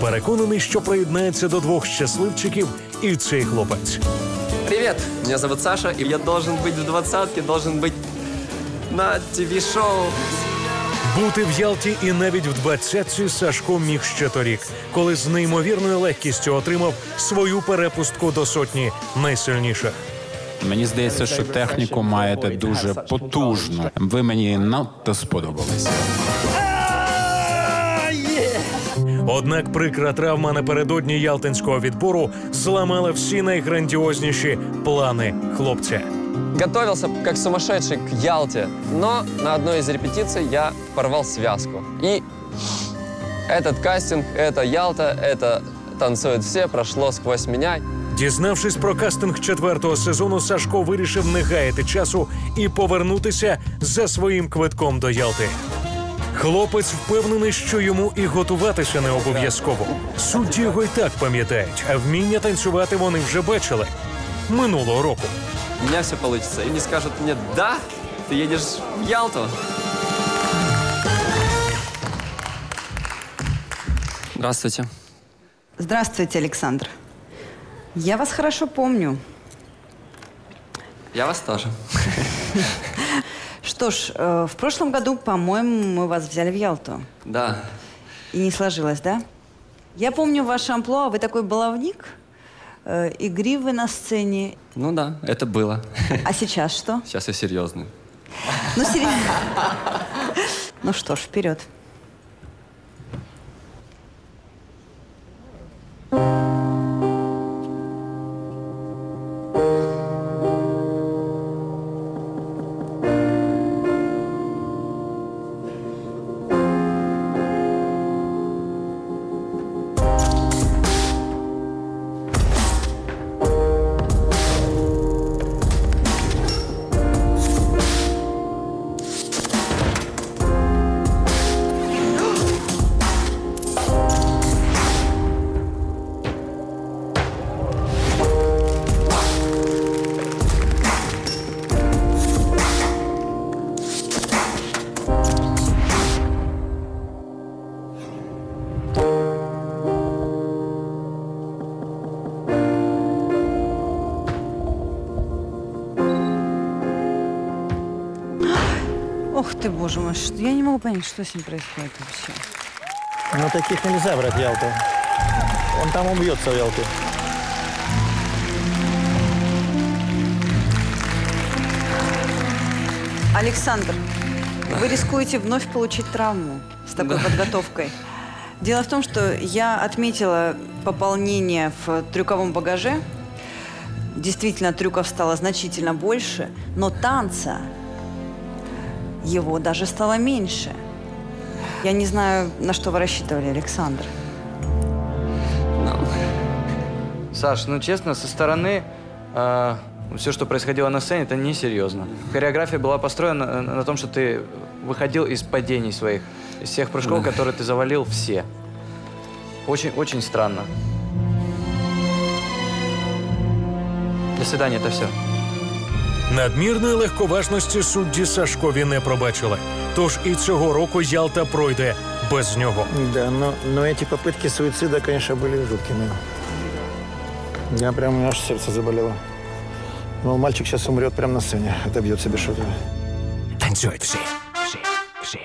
Переконаний, що приєднається до двох щасливчиків і цей хлопець. Привет, меня зовут Саша, и я должен быть в двадцатке, должен быть на ТВ-шоу. Бути в Ялті і навіть в двадцятці Сашко міг ще торік, коли з неймовірною легкістю отримав свою перепустку до сотні найсильніших. Мені здається, що техніку маєте дуже потужну. Ви мені надто сподобалися. Однак прикра травма напередодні ялтинського відбору зламала всі найграндіозніші плани хлопця. Готовился как сумасшедший к Ялте, но на одной из репетиций я порвал связку. И этот кастинг, это Ялта, это танцуют все, прошло сквозь меня. Дізнавшись про кастинг четвертого сезону, Сашко вирішив не гаяти часу і повернутися за своїм квитком до Ялти. Хлопець впевнений, що йому і готуватися не обов'язково. Судді його й так пам'ятають, а вміння танцювати вони вже бачили минулого року. У меня все получится. И не скажут мне, да, ты едешь в Ялту. Здравствуйте. Здравствуйте, Александр. Я вас хорошо помню. Я вас тоже. Что ж, э, в прошлом году, по-моему, мы вас взяли в Ялту. Да. И не сложилось, да? Я помню ваше амплуа. Вы такой баловник, э, игривый на сцене. Ну да, это было. А сейчас что? Сейчас я серьезный. Ну, серьезно. Ну что ж, вперед. Ох ты, боже мой, что- я не могу понять, что с ним происходит вообще. Ну, таких нельзя брать в Ялту. Он там убьется в Ялте. Александр, вы рискуете вновь получить травму с такой Да. подготовкой. Дело в том, что я отметила пополнение в трюковом багаже. Действительно, трюков стало значительно больше, но танца его даже стало меньше. Я не знаю, на что вы рассчитывали, Александр. Саш, ну честно, со стороны все, что происходило на сцене, это несерьезно. Хореография была построена на, на том, что ты выходил из падений своих, из всех прыжков, которые ты завалил все. Очень, очень странно. До свидания, это все. Надмірної легковажності судді Сашкові не пробачили. Тож і цього року Ялта пройде без нього. Да, но, но эти попытки суицида, конечно, были жуткими. Я прям, у меня аж сердце заболело. Ну, мальчик сейчас умрет прямо на сцене, отобьет себе что-то. Танцюють всі. Всі. Всі.